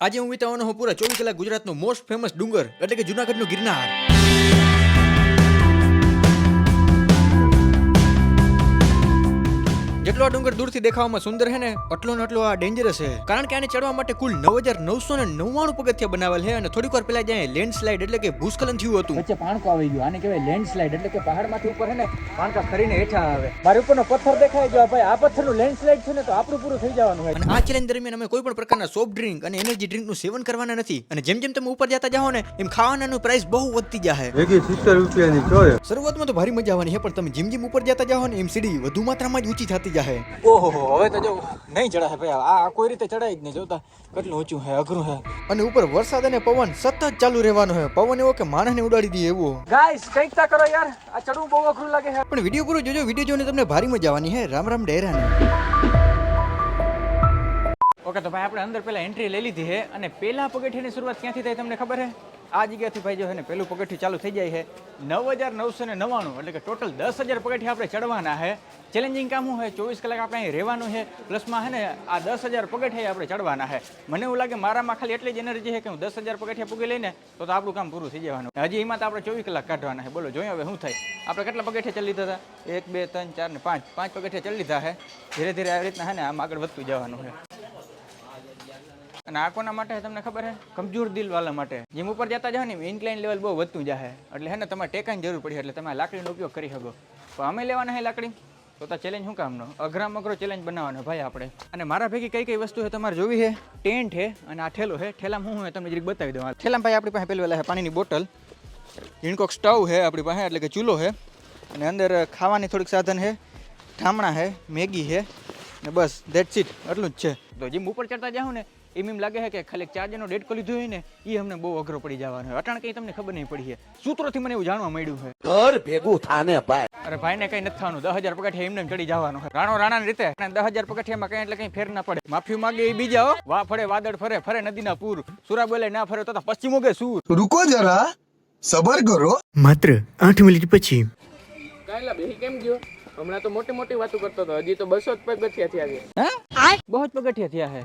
આજે હું વિતાવવાનો હું પૂરા ચોવીસ કલાક ગુજરાતનો મોસ્ટ ફેમસ ડુંગર, એટલે કે જુનાગઢનું ગિરનાર. જેટલો આ ડુંગર દૂરથી દેખાવામાં સુંદર છે ને એટલો ને એટલો આ ડેન્જરસ છે. કારણ કે આને ચડવા માટે કુલ નવ હજાર નવસો ને નવ્વાણું પગથિયા બનાવેલ છે અને થોડીક વાર પહેલા જ્યાં લેન્ડસ્લાઇડ એટલે કે ભૂસ્ખલન થયું હતું. વચ્ચે પાણકો આવી ગયું. આને કહેવાય લેન્ડસ્લાઇડ એટલે કે પહાડમાંથી ઉપર હે ને પાણકા ખરીને હેઠા આવે. મારી ઉપરનો પથ્થર દેખાય જો ભાઈ. આ પથ્થરનું લેન્ડસ્લાઇડ છે ને તો આપણું પૂરું થઈ જવાનું હોય. અને આ ચેલેન્જ દરમિયાન અમે કોઈ પણ પ્રકારના સોફ્ટ ડ્રિંક અને એનર્જી ડ્રિંકનું સેવન કરવાના નથી. અને જેમ જેમ તમે ઉપર જતા જાઓ ને એમ ખાવાનાનું પ્રાઇસ બહુ વધતી જાય રૂપિયાની શરૂઆતમાં તો ભારી મજા આવવાની છે પણ તમે જેમ જેમ ઉપર જતા જાઓ ને એમ સીડી વધુ માત્રામાં જ ઊંચી થતી જાય ઓહો હવે તો જો નહીં ચડાય ભાઈ આ આ કોઈ રીતે ચડાય જ નહીં જોતા કેટલું ઊંચું છે અઘરું છે અને ઉપર વરસાદ અને પવન સતત ચાલુ રહેવાનો છે પવન એવો કે માણસને ઉડાડી દે એવો. ગાઈસ કંઈક તા કરો યાર આ ચડવું બહુ અઘરું લાગે છે પણ વીડિયો પૂરો જોજો વીડિયો જોઈને તમને ભારી મજા આવવાની છે રામ રામ ડેરાને. ઓકે તો ભાઈ આપણે અંદર પહેલા એન્ટ્રી લઈ લીધી છે અને પહેલા પગથિયાની શરૂઆત ક્યાંથી થાય તમને ખબર છે આ જગ્યાથી ભાઈ જો છે ને પહેલું પગથિયું ચાલુ થઈ જાય છે નવ હજાર નવસો ને નવ્વાણું, એટલે કે ટોટલ દસ હજાર પગથિયા આપણે ચડવાના છે ચેલેન્જિંગ કામ હોય ચોવીસ કલાક આપણે અહીં રહેવાનું છે પ્લસમાં છે ને, આ દસ હજાર પગથિયા આપણે ચડવાના છે મને એવું લાગે મારામાં ખાલી એટલી જ એનર્જી છે કે હું દસ હજાર પગથિયા પૂગી લઈને તો તો આપણું કામ પૂરું થઈ જવાનું. હજી એમાં તો આપણે ચોવીસ કલાક કાઢવાના છે બોલો, જોઈએ હવે શું થાય. આપણે કેટલા પગથિયા ચડી લીધા હતા? એક, બે, ત્રણ, ચાર ને પાંચ. પાંચ પગથિયા ચડી લીધા છે ધીરે ધીરે આવી રીતના છે ને, આમ આગળ વધતું જવાનું છે અને આ કોના માટે તમને ખબર છે? કમજોર દિલ વાળા માટે. જેમ ઉપર જતા જાવ ને ઇન્ક્લાઇન લેવલ બહુ વધતું જાય એટલે હે ને તમારે ટેકાની જરૂર પડી એટલે તમે લાકડીનો ઉપયોગ કરી શકો. પણ અમે લેવાના હે લાકડી? તો તો ચેલેન્જ શું કામનો? અઘરામ અઘરો ચેલેન્જ બનાવવાનો ભાઈ આપણે. અને મારા ભેગી કઈ કઈ વસ્તુ છે તમારે જોવી છે? ટેન્ટ છે અને આ ઠેલો છે. ઠેલામાં હું તમને જરીક બતાવી દઉં. ઠેલામાં ભાઈ આપણી પાસે પહેલાં વેલા પાણીની બોટલ. ઝીણકોક સ્ટવ છે આપણી પાસે, એટલે કે ચૂલો છે. અને અંદર ખાવાની થોડીક સાધન છે. ઠામણા છે, મેગી છે. ને બસ દેટ સીટ એટલું જ છે. તો જેમ ઉપર ચડતા જાઉં ને એમ એમ લાગે છે કે ખાલી ચાર્જરનો ડેટકો લીધો હોય ને એ અમને બહુ અઘરો પડી જવાનો હોય અટાણ કંઈ તમને ખબર નહીં પડી સૂત્રોથી મને એવું જાણવા મળ્યું છે. ઘર ભેગું થાને ભાઈ. અરે ભાઈને કઈ નથી થવાનું. દસ હજાર પગઠિયા એમને ચડી જવાનું રાણો રાણા રીતે. દસ હજાર પગઠિયામાં કઈ એટલે કઈ ફેર ના પડે. માફી માગે એ બીજા હો. વા ફરે વાદળ ફરે ફરે નદીના પૂર. સુરા બોલે ના ફરે તો પશ્ચિમો કે સૂર. રૂકો જરા સબર કરો. માત્ર આઠ મિનિટ પછી. કાયલા બે કેમ ગયો? હમણાં તો મોટી મોટી વાતો કરતો હતો. હજી તો બસો જ પગથિયા થયા છે. બહુ જ પગથિયા થયા છે.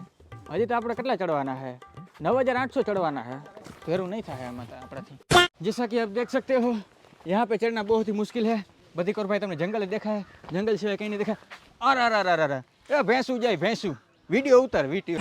હજી તો આપણે કેટલા ચડવાના હે? नौ हज़ार आठ सौ चढ़वाना है फेरू नहीं था हमारा अपना जैसा कि आप देख सकते हो यहाँ पे चढ़ना बहुत ही मुश्किल है बधिक और भाई तुमने जंगल देखा है जंगल से कहीं नहीं देखा अर अर अर अर अरे भैंसू जाए भैंसू वीडियो उतर वीडियो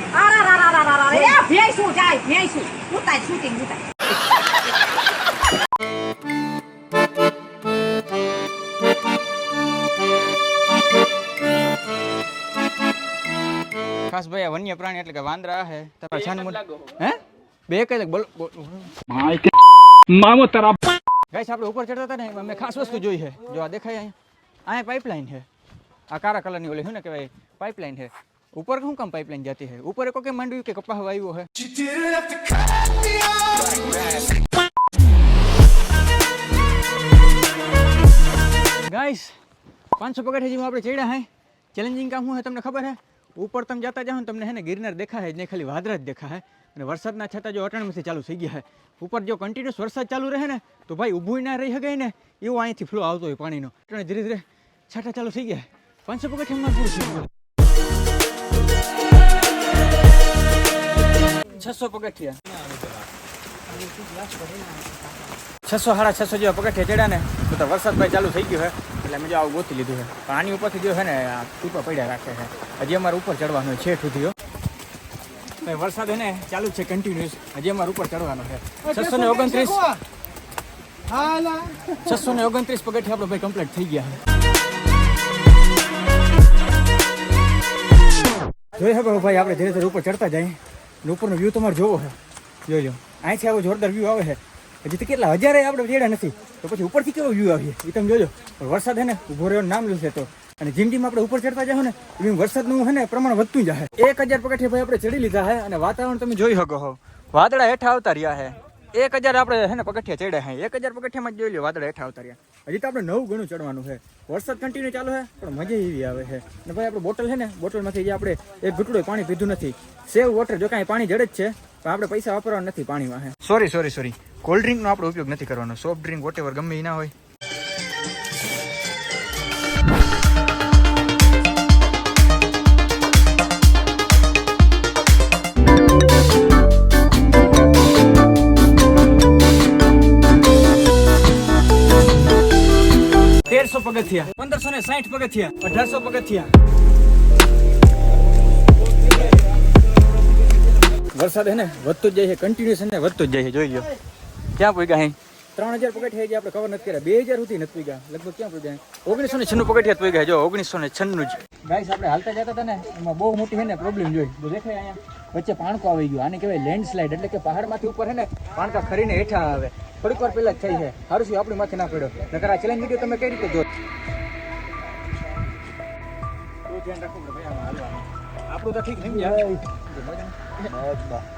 ખાસ ભાઈ વન્ય પ્રાણી એટલે કે વાંદરા છે તમારા છાનમુન હે. બે કઈ બોલ મામો તારા ગાઈસ આપણે ઉપર ચડતા હતા ને અમે મેં ખાસ વસ્તુ જોઈ છે. જો આ દેખાય અહીંયા અહીંયા પાઇપલાઇન છે. આ કારા કલરની ઓલી શું ને કહેવાય પાઇપલાઇન છે. ઉપર શું કામ પાઇપલાઇન જતી છે? ઉપર એક કે માંડ્યું કે કપાસ વાવ્યો છે ગાઈસ પાંચસો પગથિયા જેવું આપણે ચડ્યા હે. ચેલેન્જિંગ કામ શું છે તમને ખબર છે ઉપર તમે જતા જાઓ ને તમને હે ને ગિરનાર દેખાય જ નહીં, ખાલી વાદળા જ દેખાય. અને વરસાદના છતાં જો અટાણમાંથી ચાલુ થઈ ગયા ઉપર જો કન્ટિન્યુઅસ વરસાદ ચાલુ રહે ને, તો ભાઈ ઊભું ના રહી શકે ને, એવો અહીંથી ફ્લો આવતો હોય પાણીનો. એટલે ધીરે ધીરે છાંટા ચાલુ થઈ ગયા પાંચસો પગથિયામાં પૂરું થઈ ગયું છસો પગથિયા. છસો, સાડા છસો જેવા પગથિયા ચડ્યા ને, તો વરસાદ ભાઈ ચાલુ થઈ ગયો છે એટલે અમે જો આવું ગોતી લીધું છે. પણ આની ઉપરથી જો છે ને આ ટીપા પડ્યા રાખે છે. હજી અમારે ઉપર ચડવાનું છે છેઠ સુધી ભાઈ વરસાદ એને ચાલુ છે કન્ટિન્યુઅસ હજી અમારે ઉપર ચડવાનો છે. છસો ને ઓગણત્રીસ છસો ને ઓગણત્રીસ પગથિયા આપણે ભાઈ કમ્પ્લીટ થઈ ગયા જોઈ શકો ભાઈ આપણે ધીરે ધીરે ઉપર ચડતા જઈએ ઉપરનો વ્યૂ તમારે જોવો છે. જોઈ લો. અહીંથી આવો જોરદાર વ્યૂ આવે છે. હજી તો કેટલા? હજારે આપણે ચડ્યા નથી. તો પછી ઉપરથી કેવો વ્યૂ આવીએ એ તમે જોજો. વરસાદ હે ને, ઊભો રહ્યો નામ લેશે તો. અને જેમ જેમ આપણે ઉપર ચડતા જાઓ ને, એમ વરસાદનું હે ને, પ્રમાણ વધતું જાય એક હજાર પગથિયા ભાઈ આપણે ચડી લીધા હે અને વાતાવરણ તમે જોઈ શકો હો. વાદળા હેઠા આવતા રહ્યા હે. એક હજાર આપણે હે ને, પગથિયા ચડ્યા હે. એક હજાર પગથિયામાં જ જોઈ લો વાદળા હેઠા આવતા રહ્યા. હજી તો આપણે નવું ઘણું ચડવાનું છે. વરસાદ કન્ટિન્યુ ચાલુ છે, પણ મજા એવી આવે છે. અને ભાઈ, આપણે બોટલ છે ને બોટલમાંથી જે આપણે એક ઘૂંટડું પાણી પીધું નથી. સેવ વોટર જો કાંઈ પાણી જડે જ છે, પણ આપણે પૈસા વાપરવાના નથી પાણીમાં સોરી સોરી સોરી કોલ્ડ ડ્રિંકનો આપણે ઉપયોગ નથી કરવાનો. સોફ્ટ ડ્રિંક વોટ ગમે એ ના હોય. પગથિયા. પંદરસો ને સાઠ પગથિયા. અઢારસો પગથિયા. વરસાદ હે ને, વધતો જ જાય છે કન્ટિન્યુઅસ ને, વધતો જ જાય છે, જોઈ લો ક્યાં પગ્યા હે? ત્રણ હજાર પગથિયા જે આપણે કવર નથી કર્યા. બે હજાર સુધી નથી પગ્યા. લગભગ ક્યાં પગ્યા ઓગણીસો ને છન્નું પગથિયા પગ્યા જો, ઓગણીસો ને છન્નું જ. ગાઈસ આપણે હાલતા જતા હતા ને, એમાં બહુ મોટી હે ને પ્રોબ્લેમ જોઈ. દેખાય અહીંયા, વચ્ચે પાણકો આવી ગયો. આને કહેવાય લેન્ડસ્લાઇડ એટલે કે પહાડમાંથી ઉપર હે ને, પાણકા ખરીને હેઠા આવે. થોડીક વાર પહેલા જ થઈ છે. સારું શું આપણી માથે ના પડ્યો. નકર આ ચેલેન્જ વીડિયો તમે કઈ રીતે જો ભાઈ આપણું તો ઠીક સમજ્યા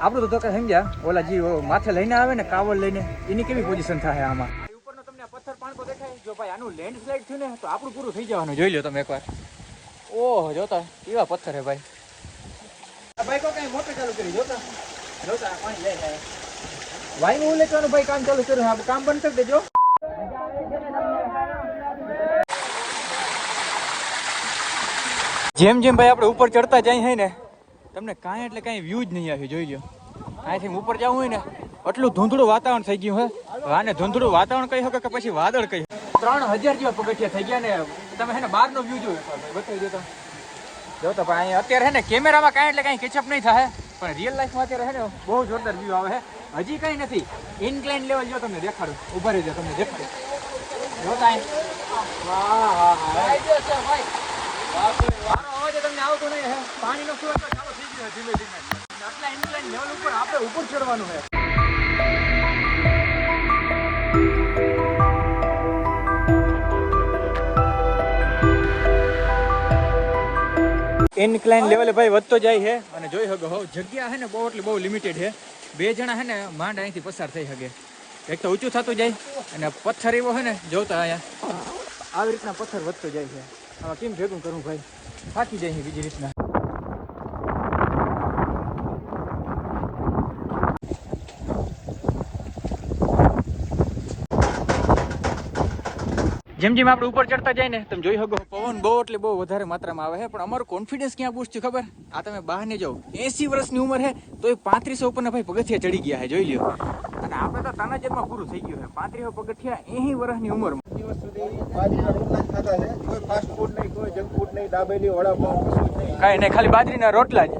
આપણું તો કઈ સમજ્યા? ઓલા જે માથે લઈને આવે ને કાવડ લઈને એની કેવી પોઝિશન થાય આમાં? ઉપરનો તમને પથ્થર પાણકો દેખાય. જો ભાઈ આનું લેન્ડસ્લાઇડ થયું ને તો આપણું પૂરું થઈ જવાનું. જોઈ લો તમે એકવાર. ઓહ જોતા. એવા પથ્થર હે ભાઈ. બાઈકો કઈ મોટર ચાલુ કરી જોતા? જોતા પાણી જાય. જાય હું લેવાનું ભાઈ, કામ ચાલુ કર્યું. આ કામ બંધ કરી દેજો. જેમ જેમ ભાઈ આપણે ઉપર ચડતા જાય છે ને, તમને કાંઈ એટલે કાંઈ વ્યૂ જ નહીં આવે, જોઈ લો અહીંથી ઉપર જવું હોય ને, આટલું ધૂંધળું વાતાવરણ થઈ ગયું હોય ને ધૂંધળું વાતાવરણ કહી શકે કે પછી વાદળ કહી ત્રણ હજાર જેવા પગથિયા થઈ ગયા ને, તમે હે ને બહારનો વ્યૂ જોયો. બતાવી દો તો. જો તો ભાઈ અત્યારે હે ને કેમેરામાં કાંઈ એટલે કાંઈ કેચઅપ નહીં થાય પણ રિયલ લાઈફમાં અત્યારે હે ને, બહુ જોરદાર વ્યૂ આવે છે હજી કઈ નથી. ઇન્ક્લાઇન લેવલ જો તમને દેખાડું ઊભા રહેજો, તમને દેખાડું. જો તાઈ વાહ લેવલે ભાઈ વધતો જાય છે. અને જોઈ શકો હો, જગ્યા છે ને બહુ, એટલે બહુ લિમિટેડ છે. બે જણા છે ને માંડ અહીંથી પસાર થઈ શકે એક તો ઊંચું થતું જાય અને પથ્થર એવો છે ને જોતા અહીંયા આવી રીતના પથ્થર વધતો જાય છે. આમાં કેમ ભેગું કરું ભાઈ? થાકી જાય બીજી રીતના. જેમ જેમ આપણે ઉપર ચડતા જાય ને તમે જોઈ શકો. પવન બહુ એટલે બહુ વધારે માત્રામાં આવે છે પણ અમારો કોન્ફિડન્સ ક્યાં બૂસ્ટ ખબર? આ તમે બહાર ને જાઓ. એસી વર્ષની ઉંમર છે તો એ પાંત્રીસો ઉપરના ભાઈ પગથિયા ચડી ગયા છે જોઈ લ્યો. અને આપણે તો તાનાજરમાં પૂરું થઈ ગયું છે પાંત્રીસો પગથિયા એસી વર્ષની ઉંમરમાં. દિવસ સુધી બાજરીના રોટલા જ ખાતા છે કોઈ ફાસ્ટ ફૂડ નહીં કોઈ જંક ફૂડ નહીં દાબેલી વડાપાવ કશું નહીં. કાંઈ નહીં ખાલી બાજરીના રોટલા જ.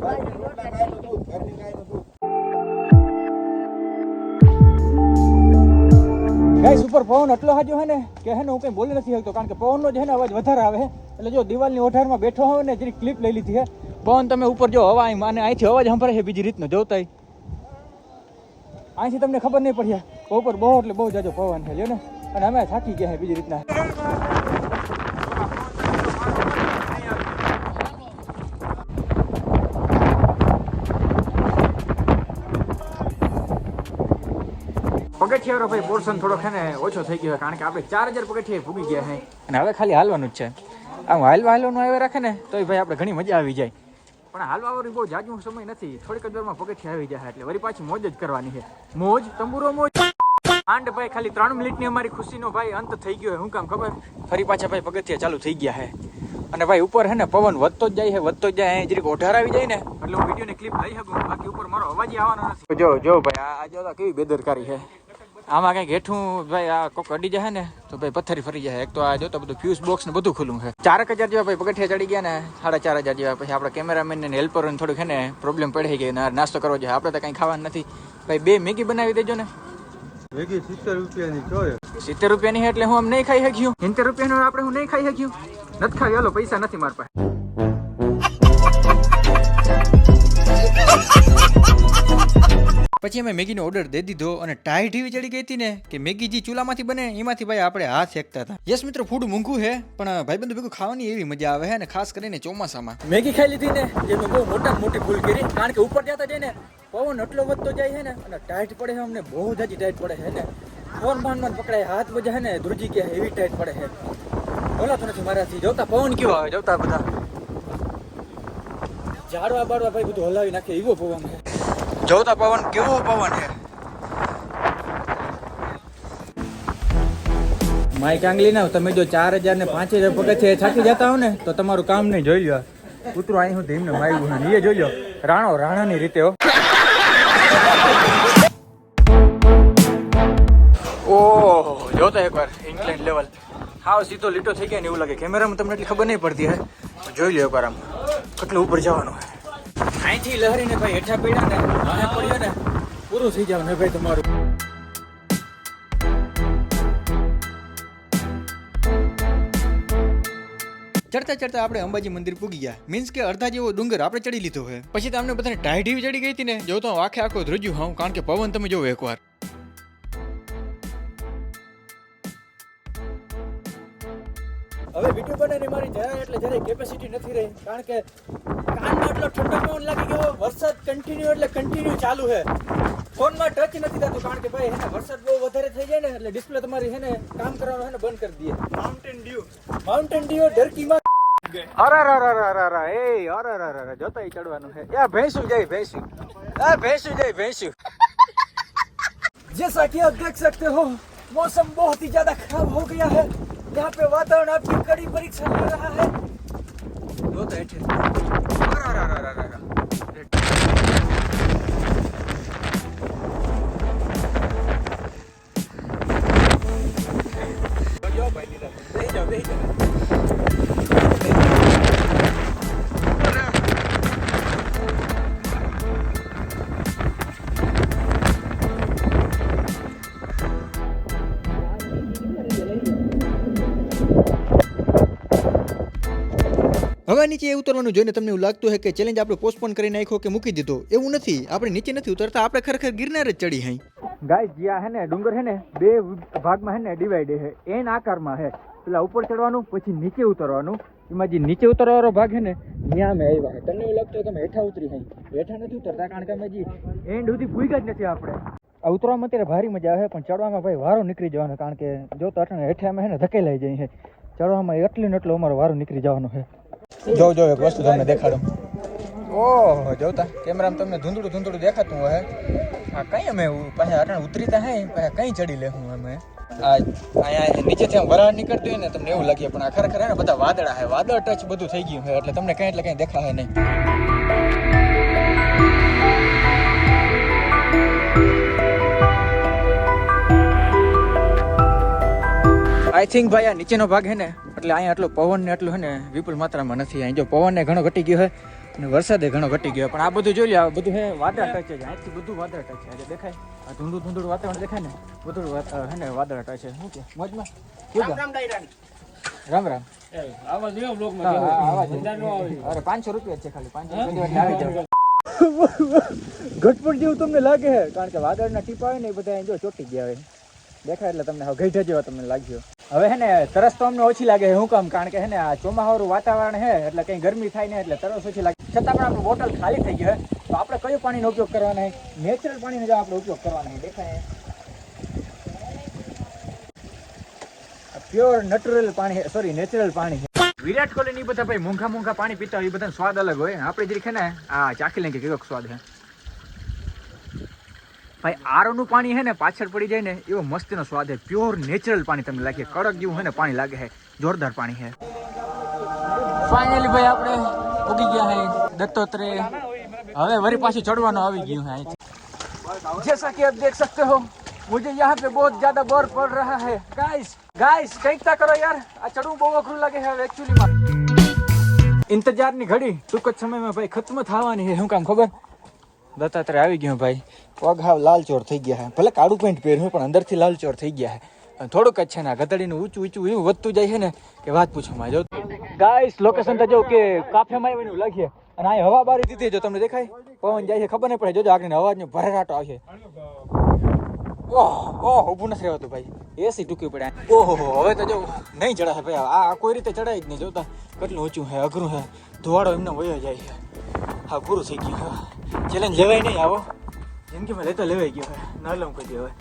ગાઈસ ઉપર પવન એટલો હાજો હે ને કે હે હું કઈ બોલી નથી શકતો, કારણ કે પવનનો જે હે ને અવાજ વધારે આવે છે એટલે જો દિવાલની ઓઢારમાં બેઠો હોય ને, જેની ક્લિપ લઈ લીધી છે પવન, તમે ઉપર જો હવા અહીં અને અહીંથી અવાજ સંભળાય છે બીજી રીતનો જોતા અહીંથી તમને ખબર નહીં પડી ઉપર બહુ, એટલે બહુ જાજો પવન છે લ્યો ને. અને અમે થાકી ગયા છે બીજી રીતના. પગથિયારો ભાઈ પોર્શન થોડોક છે ને ઓછો થઈ ગયો કારણ કે આપણે ચાર હજાર પગથિયા ભૂગી ગયા છે. અને હવે ખાલી હાલવાનું જ છે. આમ હાલવા હાલવાનું આવે રાખે ને તોય ભાઈ આપણે ઘણી મજા આવી જાય. પણ હાલવા વાળી બહુ જાજુ સમય નથી. થોડીક દોરમાં પગથિયા આવી જાય એટલે વળી પાછી મોજ જ કરવાની છે. મોજ તંબુરો મોજ. આંડ ભાઈ ખાલી ત્રણ મિનિટની અમારી ખુશીનો ભાઈ અંત થઈ ગયો હું કામ ખબર? ફરી પાછા ભાઈ પગથિયા ચાલુ થઈ ગયા હે અને ભાઈ ઉપર હે ને પવન વધતો જ જાય છે વધતો જ જાય જરીક ઓઢાર આવી જાય ને. એટલે હું વિડીયોની ક્લિપ લઈ શકું. બાકી ઉપર મારો અવાજ આવવાનો નથી. જો જો ભાઈ આ જો કેવી બેદરકારી છે. આમાં કઈ હેઠું ભાઈ આ કોક અડી જાય ને તો ભાઈ પથ્થરી ફરી જાય. એક તો આ જો તો બધું ફ્યુઝ બોક્સ ને બધું ખુલ્લું છે. ચારક હજાર જેવા ભાઈ પગથિયા ચડી ગયા ને સાડા ચાર હજાર જેવા. પછી આપણા કેમેરામેન ને હેલ્પરોને થોડુંક હે ને પ્રોબ્લેમ પડી ગઈ ને નાસ્તો કરવો જોઈએ આપણે તો કંઈ ખાવાનું નથી. ભાઈ બે મેગી બનાવી દેજો ને. મેગી સિત્તેર રૂપિયાની ચોય સિત્તેર રૂપિયાની એટલે હું આમ નહીં ખાઈ શક્યું. સિત્તેર રૂપિયાનું આપણે હું નહીં ખાઈ શક્યું. નથી ખાવી હાલો પૈસા નથી મારા પાસે. પછી અમે મેગીનો ઓર્ડર દે દીધો અને ટાઈટ એવી ચડી ગઈ હતી ને કે મેગી જે ચૂલામાંથી બને એમાંથી ભાઈ આપણે હાથ શેકતા હતા. યસ મિત્રો ફૂડ મૂંઘું છે, પણ ભાઈ બંધુ ભેગું ખાવાની એવી મજા આવે અને ખાસ કરીને ચોમાસામાં. મેગી ખાઈ લીધી ને એ બહુ મોટા મોટી ભૂલ કરી, કારણ કે ઉપર જતા જઈને પવન એટલો વધતો જાય છે ને, અને ટાઈટ પડે છે, અમને બહુ જ ટાઈટ પડે છે ને ફોન ફાનમાં પકડાય, હાથ છે ને ધ્રુજી કે એવી ટાઈટ પડે છે. બોલાતો નથી મારાથી, જોતા પવન કેવો આવે, જોતા બધા. ઝાડવા બાળવા ભાઈ બધું હલાવી નાખે, એવો પવન છે. જોતા પવન કેવો પવન છે? માઇક આંગલી ના તમે જો ચાર હજાર ને પાંચ હજાર પગથિયે થાકી જતા હો ને તો તમારું કામ નહીં જોઈ લો કૂતરું અહીં હું ધીમને માર્યું છે એ જોઈ લો રાણો રાણાની રીતે હો. ઓહ જોતા એકવાર ઇંગ્લેન્ડ લેવલ હા સીધો લીટો થઈ ગયા ને એવું લાગે. કેમેરામાં તમને એટલી ખબર નહીં પડતી હે? જોઈ લો એકવાર આમ. કેટલું ઉપર જવાનું હે? અહીંથી લહેરીને ભાઈ હેઠા પડ્યા ને વાહે પડ્યો ને પૂરું થઈ જાવ ને ભાઈ તમારું. ચડતા ચડતા આપણે અંબાજી મંદિર પૂગી ગયા. મીન્સ કે અડધા જેવો ડુંગર આપણે ચડી લીધો છે. પછી તો અમને બધાને ટાઢી ચડી ગઈ હતી ને જો તો આખે આખો ધ્રુજ્યું હું કારણ કે પવન તમે જોવો એકવાર. હવે વીડિયો બનાવીને મારી જરાય એટલે જરાય કેપેસિટી નથી રહી કારણ કે કાનમાં એટલો ઠંડો પવન લાગી ગયો વરસાદ કન્ટિન્યુ એટલે કન્ટિન્યુ ચાલુ છે ફોનમાં ટચ નથી થતું કારણ કે ભાઈ હે ને વરસાદ બહુ વધારે થઈ જાય ને એટલે ડિસ્પ્લે તમારી હે ને કામ કરવાનું હે ને બંધ કરી દે માઉન્ટેન ડ્યુ માઉન્ટેન ડ્યુ ડરકીમાં અરે રા રા રા રા રા એ અરે રા રા રા જોતા ચડવાનું છે યા ભેંસું જાય ભેંસું આ ભેંસું જાય ભેંસું जैसा कि आप देख सकते हो मौसम बहुत ही ज्यादा खराब हो गया है यहाँ पे वातावरण आपकी कड़ी परीक्षा ले रहा है હવે નીચે ઉતરવાનું જોઈને તમને એવું લાગતું હોય કે ચેલેન્જ આપણે પોસ્ટપોન કરી નાખ્યો કે મૂકી દીધો? એવું નથી. આપણે નીચે નથી ઉતરતા. આપણે ખરેખર ગિરનાર જ ચડી હાઈ ગાય જ્યાં હે ને, ડુંગર હે ને, બે ભાગમાં હે ને ડિવાઈડ હે. એન આકારમાં હે. પેલા ઉપર ચડવાનું, પછી નીચે ઉતરવાનું. એમાં જે નીચે ઉતરવાળો ભાગ હે ને ત્યાં અમે આવ્યા તમને એવું લાગતું કે અમે હેઠા ઉતરી હઈ હેઠા નથી ઉતરતા, કારણ કે અમે જે એન્ડ સુધી ભૂગ્યા જ નથી આપણે. ઉતરવામાં અત્યારે ભારી મજા આવે, પણ ચડવામાં ભાઈ વારો નીકળી જવાનો, કારણ કે જો તો અટણે હેઠે અમે હે ધકેલાઈ જઈએ છે. ચડવામાં એટલું ને એટલું અમારો વારો નીકળી જવાનો છે. જો જો, એક વસ્તુ તમને દેખાડું. ઓહો, જોતા, કેમેરામાં તમને ધૂંધળું ધૂંધળું દેખાતું હોય. આ કઈ અમે પાછા અટાણ ઉતરીતા હે, પાછા કઈ ચડી લેવું અમે. આ, અહીંયા નીચેથી આમ વરાળ નીકળતી હોય ને, તમને એવું લાગે, પણ આ ખરેખર ને, બધા વાદળા હે, વાદળ ટચ બધું થઈ ગયું છે એટલે તમને કઈ એટલે કઈ દેખાય નહીં. આઈ થિંક ભાઈ આ નીચેનો ભાગ હે ને, એટલે અહીંયા આટલો પવન ને એટલું હે ને, વિપુલ માત્રામાં નથી. અહીં જો પવન ને ઘણો ઘટી ગયો હે, અને વરસાદે ઘણો ઘટી ગયો પણ આ બધું જોઈ લે આ બધું હે વાદળ ટચ છે. અહીંથી બધું વાદળ ટચ એટલે દેખાય? આ ધૂંધું ધૂંધું વાતાવરણ દેખાય ને? બધું હે ને, વાદળ ટચ શું કે? મોજમાં? કેવું રામ રામ. આવા. અરે પાંચસો રૂપિયા છે ખાલી. પાંચસો આવી જાવ ઘટપટ જેવું તમને લાગે છે કારણ કે વાદળના ટીપા હોય ને એ બધા જો ચોટી ગયા હોય. દેખાય એટલે તમને હવે ગઈઢા જેવા તમને લાગ્યો. હવે હે ને, તરસ તો અમને ઓછી લાગે શું કામ? કારણ કે હે ને, આ ચોમાહારું વાતાવરણ હે એટલે કંઈ ગરમી થાય ને એટલે તરસ ઓછી લાગે. છતાં પણ આપણું બોટલ ખાલી થઈ ગયો છે. તો આપણે કયું પાણીનો ઉપયોગ કરવાનો છે? નેચરલ પાણીનો જો આપણે ઉપયોગ કરવાનો છે, દેખાય પ્યોર નેચરલ પાણી સોરી નેચરલ પાણી છે. વિરાટ કોહલી ની બધા ભાઈ મોંઘા મોંઘા પાણી પીતા હોય એ બધાનો સ્વાદ અલગ હોય. આપણે જે છે ને, આ ચાખી લઈએ કે કેવો સ્વાદ છે. ભાઈ આરોનું પાણી છે ને પાછળ પડી જાય ને એવો મસ્તીનો સ્વાદ છે પ્યોર નેચરલ પાણી તમને લાગે કડક જેવું છે ને પાણી લાગે છે જોરદાર પાણી છે ફાઇનલી ભાઈ આપણે ઉગી ગયા છે દત્તોત્રેય હવે વરી પાછું ચડવાનું આવી ગયું है અહીંથી जैसा कि आप देख सकते हो मुझे यहाँ पे बहुत ज्यादा बोर पड़ रहा है गाइस गाइस કંઈક તા કરો યાર આ ચડવું બહુ અઘરું લાગે છે હવે એકચ્યુઅલી માં ઇંતજારની ઘડી ટૂંક જ સમયમાં ભાઈ ખત્મ થવાની છે શું કામ ખબર દત્તાત્રેય આવી ગયો ભાઈ. પગ હાવ લાલચોર થઈ ગયા છે. ભલે કાળું પેન્ટ પહેર્યું પણ અંદરથી લાલચોર થઈ ગયા છે. થોડુંક જ છે ને ગતડીનું ઊંચું ઊંચું એવું વધતું જાય છે ને, કે વાત પૂછો માં જો. ગાઈસ લોકેશન તો જો કે કાફેમાં આવીને લાગીએ અને આ હવા બારી દીધી જો તમને દેખાય? પવન જાય છે, ખબર નહીં પડે. જોજો આગળ અવાજનો ભરાટો આવશે. ઓહ ઓહ, ઊભું નથી રહેવાતું ભાઈ. એસી ટૂંકી પડે. ઓહો હવે તો જો નહીં ચડાય ભાઈ. આ કોઈ રીતે ચડાય જ નહીં. જોતા કેટલું ઊંચું છે, અઘરું છે. ધોવાડો એમને વયો જાય છે. હા, પૂરું થઈ ગયું. ચેલેન્જ લેવાય નહીં, આવો. જિંદગીમાં લેતા લેવાય ગયો? હવે ન લઉં કોઈ દેવાય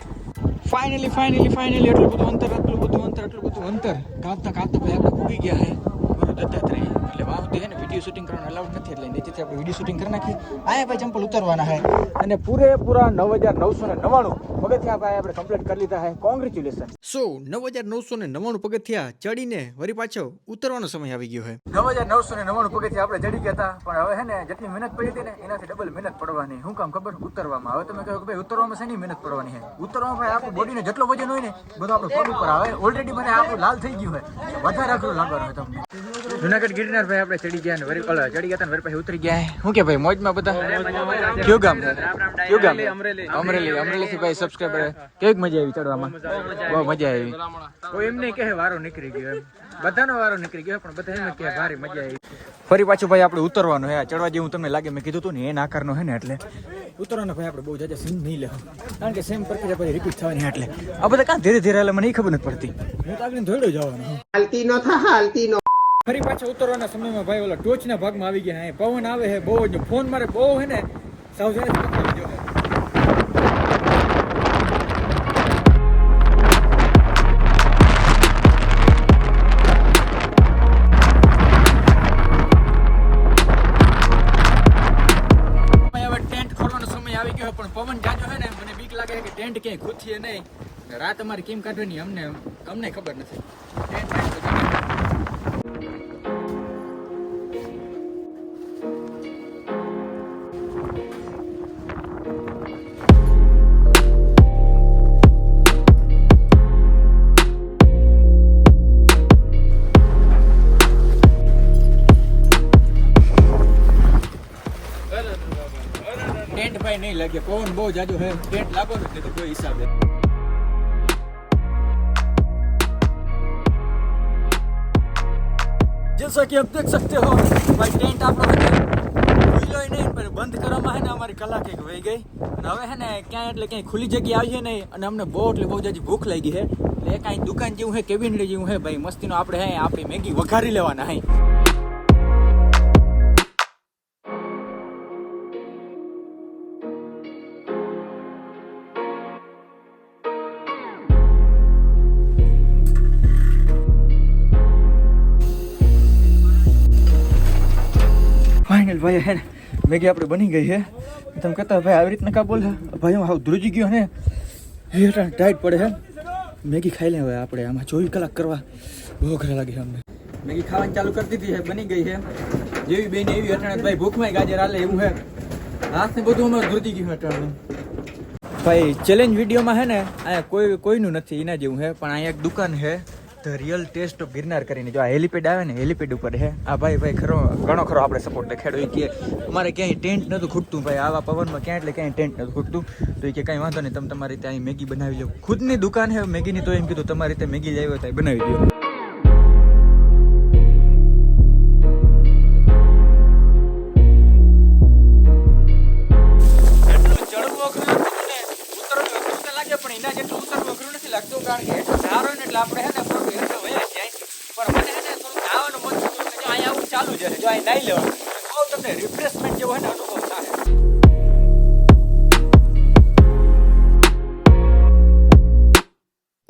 ફાઇનલી ફાઇનલી ફાઇનલી એટલું બધું અંતર આટલું બધું અંતર આટલું બધું અંતર. કાંતા કાંતા ભાઈ આપણે પૂગી ગયા હે. ગુરુ દત્તાત્રેય. એટલે વાહ સુધી ને વીડિયો શૂટિંગ કરવાનું અલાઉડ નથી. એટલે નીચેથી આપણે વીડિયો શૂટિંગ કરી નાખીએ. આયા ભાઈ ચંપલ ઉતારવાના હે. અને પૂરેપૂરા નવ હજાર નવસો ને નવ્વાણું. પગથિયા ભાઈ આપણે કમ્પ્લીટ કરી લીધા છે. કોંગ્રેચ્યુલેશન સો નવ હજાર નવસો ને નવ્વાણું પગથિયા ચડીને વળી પાછો ઉતરવાનો સમય આવી ગયો છે. નવ હજાર નવસો ને નવ્વાણું પગથિયા આપણે ચડી ગયા હતા પણ હવે હે ને જેટલી મહેનત પડી હતી ને એનાથી ડબલ મહેનત પડવાની. શું કામ ખબર? ઉતરવામાં. હવે તમે કહો કે ભાઈ ઉતરવામાં શેની મહેનત પડવાની છે? ઉતરવામાં ભાઈ આપણું બોડીને જેટલો વજન હોય ને બધું આપણો પગ ઉપર આવે. ઓલરેડી મને આપણું લાલ થઈ ગયું હોય વધારે અઘરું લાગવાનું હોય તમને. જુનાગઢ ગિરનાર ભાઈ આપણે ચડી ગયા ને વરી ઓલા ચડી ગયા ને વરી પછી ઉતરી ગયા શું કે ભાઈ મોજમાં બધા? કયું ગામ? કયું ગામ? અમરેલી. અમરેલી થી ભાઈ સબસ્ક્રાઈબર કેવી મજા આવી ચડવામાં? બહુ મજા આવી. કોઈ એમ નહીં કહે વારો નીકળી ગયો એમ. બધાનો વારો નીકળી ગયો પણ બધા એમ કહે ભારે મજા આવી. ફરી પાછું ભાઈ આપણે ઉતરવાનું હે. ચડવા જેવું તમને લાગે મેં કીધું હતું ને એના આકારનો હે ને એટલે. ઉતરવાનો ભાઈ આપણે બહુ જાજા સીન નહીં લેવો. કારણ કે સેમ પ્રક્રિયા પછી રિપીટ થવાની એટલે. આ બધા કાં ધીરે ધીરે એટલે મને ઈ ખબર નથી પડતી. હું તો આગળ ધોડ્યો જવાનો હાલતી નો થા હાલતી નો. ફરી પાછા ઉતરવાના સમયમાં ભાઈ ઓલા ટોચના ભાગમાં આવી ગયા હે. પવન આવે છે બહુ જ. ફોન મારે બહુ હે ને. સાવધાની ટેન્ટ ક્યાંય ખૂથીએ નહીં. રાત અમારે કેમ કાઢવાની અમને અમને ખબર નથી. નહીં લાગે પવન બહુ જાજો છે ટેન્ટ લાગો ને તો કોઈ હિસાબે जैसा कि आप देख सकते हो भाई ટેન્ટ આપણો હે ને ખુલ્લો ય નહીં પણ બંધ કરવામાં હે ને અમારી કલાક એક વહી ગઈ અને હવે હે ને ક્યાંય એટલે ક્યાંય ખુલ્લી જગ્યા આવી છે નહીં અને અમને બહુ એટલે બહુ જાજી ભૂખ લાગી છે એટલે કાંઈ દુકાન જેવું હે કેબિન જેવું હે ભાઈ મસ્તીનો આપણે હે આપણી મેગી વઘારી લેવાના હે ભાઈ હે ને, મેગી આપણે બની ગઈ છે તમે કહેતા, ભાઈ, આવી રીતના કા બોલે ભાઈ, હું હાવ ધ્રુજી ગયો ને. હેઠળ ટાઈટ પડે હે. મેગી ખાઈ લે હવે આપણે, આમાં ચોવીસ કલાક કરવા. બહુ ઘરે લાગે અમને. મેગી ખાવાની ચાલુ કરી દીધી છે બની ગઈ છે જેવી બેન, એવી અટાણે ભાઈ ભૂખમાં ગાજર હાલે એવું છે હાથ ને બધું અમારું ધ્રુજી ગયું અટાણે. ભાઈ ચેલેન્જ વિડીયોમાં હે ને અહીંયા કોઈ, કોઈનું નથી, એના જેવું હે, પણ અહીંયા એક દુકાન છે the real taste of Girnar કરીને જો આ હેલિપેડ આવે ને, હેલિપેડ ઉપર હે. આ ભાઈ ભાઈ, ખરો, ઘણો ખરો આપણે સપોર્ટ દેખાડો એ કે અમારે ક્યાંય ટેન્ટ નહોતું ખૂટતું ભાઈ. આવા પવનમાં ક્યાંય એટલે ક્યાંય ટેન્ટ નહોતું ખૂટતું. તો એ કે કાંઈ વાંધો નહીં, તમે તમારી ત્યાં અહીં મેગી બનાવી લો ખુદની દુકાન હે, મેગીની તો એમ કીધું, તમારી રીતે મેગી લાવ્યો તો બનાવી દો લાગતું કારણ કે એટલું સારો ને એટલે આપણે હે ને થોડું હેઠળ વયા જાય. પણ મને હે ને થોડું નાવાનું મન થતું કે જો અહીંયા આવું ચાલુ જ છે જો અહીં નાઈ લેવાનું. બહુ તમને રિફ્રેશમેન્ટ જેવો હે ને અનુભવ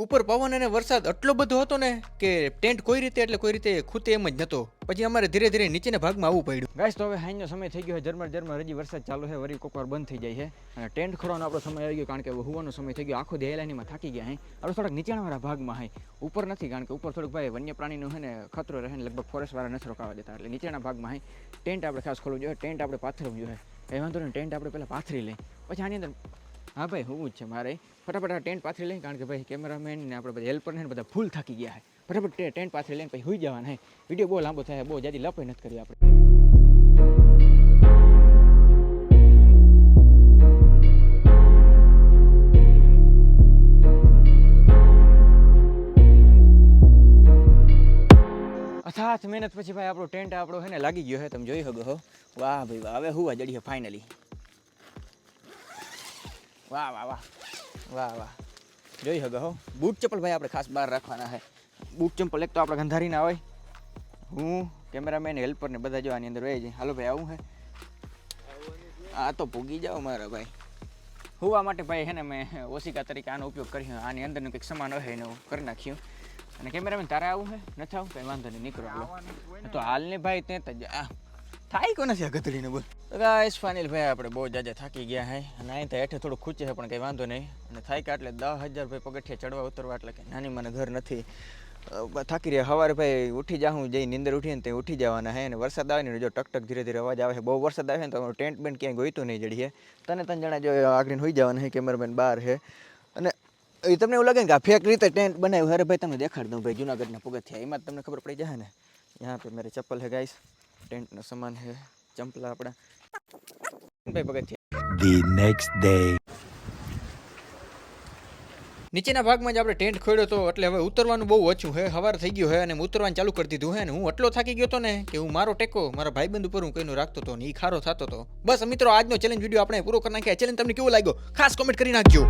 ઉપર પવન અને વરસાદ એટલો બધો હતો ને કે ટેન્ટ કોઈ રીતે એટલે કોઈ રીતે ખૂતે એમ જ નતો. પછી અમારે ધીરે ધીરે નીચેના ભાગમાં આવવું પડ્યું. ગાઈસ તો હવે હાઈનો સમય થઈ ગયો છે, ઝરમર ઝરમર, હજી વરસાદ ચાલુ છે, વરી કોકવાર બંધ થઈ જાય છે. અને ટેન્ટ ખોરવાનો આપણો સમય આવી ગયો, કારણ કે હોવાનો સમય થઈ ગયો, આખો દેહલાનીમાં થાકી ગયા હે આપણે થોડાક નીચાણવાળા ભાગમાં હે ઉપર નથી, કારણ કે ઉપર થોડુંક ભાઈ વન્ય પ્રાણીનું છે ને ખતરો રહે ને લગભગ ફોરેસ્ટ વાળા નથી રોકાવા દેતા, એટલે નીચેના ભાગમાં હે ટેન્ટ આપણે ખાસ ખોલવું જોઈએ, ટેન્ટ આપણે પાથરવું જોઈએ. એ વાંધો નહીં, ટેન્ટ આપણે પહેલાં પાથરી લઈએ. પછી આની અંદર હા ભાઈ હું જ છે મારે. ફટાફટ આ ટેન્ટ પાથરી લઈને, કારણ કે ભાઈ કેમેરામેન ને આપણે બધા હેલ્પર ને બધા ફૂલ થાકી ગયા છે ફટાફટ ટેન્ટ પાથરી લઈને પછી હોઈ જવાના હે. વીડિયો બહુ લાંબો થાય, બહુ જાદી લપોય નથી કરી આપણે. અથાથ મહેનત પછી ભાઈ આપણો ટેન્ટ આપણો છે ને લાગી ગયો છે તમે જોઈ શકો હો. વાહ ભાઈ વાહ, હવે હું જડી છે ફાઇનલી વાહ વાહ વાહ. વાહ વાહ. જોઈ શકો હો. બૂટ ચપ્પલ ભાઈ આપણે ખાસ બહાર રાખવાના છે. બૂટ ચપ્પલ એક તો આપણે ગંધારી ના હોય. હું કેમેરામેન હેલ્પર ને બધા જો આની અંદર રહી જાય હાલો ભાઈ આવું હે? આ તો ભૂગી જાઓ મારા ભાઈ. હોવા માટે ભાઈ હે ને મેં ઓશિકા તરીકે આનો ઉપયોગ કર્યો આની અંદરનું કંઈક સામાન હોય એનું કરી નાખ્યું. અને કેમેરામેન તારે આવું છે નથી આવું? કંઈ વાંધો નહીં નીકળો તો તો હાલને ભાઈ તે જ આ. થાય કોને છે આ ગધડીને બોલ ગાઈસ ફાઇનલ ભાઈ આપણે બહુ જાજા થાકી ગયા હે અને અહીં તો હેઠે થોડું ખૂચે છે પણ કંઈ વાંધો નહીં અને થાય કે એટલે દસ હજાર ભાઈ પગથિયા ચડવા ઉતરવા એટલે કે નાની મને ઘર નથી અ, થાકી રહ્યા સવારે ભાઈ ઉઠી જાઉં જઈ નીંદર ઉઠીને તે ઉઠી જવાના હે અને વરસાદ આવે ને જો ટક ટક ધીરે ધીરે અવાજ આવે છે બહુ વરસાદ આવે ને તો અમારું ટેન્ટ બેન્ટ ક્યાંય ગોઈતું નહીં જડીએ તને ત્રણ જણા જો આગળ હોઈ જવાના હે કેમેરામેન બહાર છે અને એ તમને એવું લાગે ને કે આ ફેક રીતે ટેન્ટ બનાવ્યું અરે ભાઈ તમને દેખાડી દઉં ભાઈ જુનાગઢના પગથિયા એમાં જ તમને ખબર પડી જાય ને यहाँ पे मेरे चप्पल है गाइस ટેન્ટનો સામાન છે. ચંપલા આપણા. ભાઈ પગથિયા. ધી નેક્સ્ટ ડે નીચેના ભાગમાં જ આપણે ટેન્ટ ખોડ્યો હતો એટલે હવે ઉતરવાનું બહુ ઓછું હે સવાર થઈ ગયું હે અને ઉતરવાનું ચાલુ કરી દીધું હે ને હું એટલો થાકી ગયો હતો ને કે હું મારો ટેકો મારા ભાઈબંધ ઉપર હું કઈનું રાખતો હતો ને એ ખારો થતો હતો બસ મિત્રો આજનો ચેલેન્જ વીડિયો આપણે પૂરો કરી નાખ્યા. ચેલેન્જ તમને કેવું લાગ્યો? ખાસ કોમેન્ટ કરી નાખજો.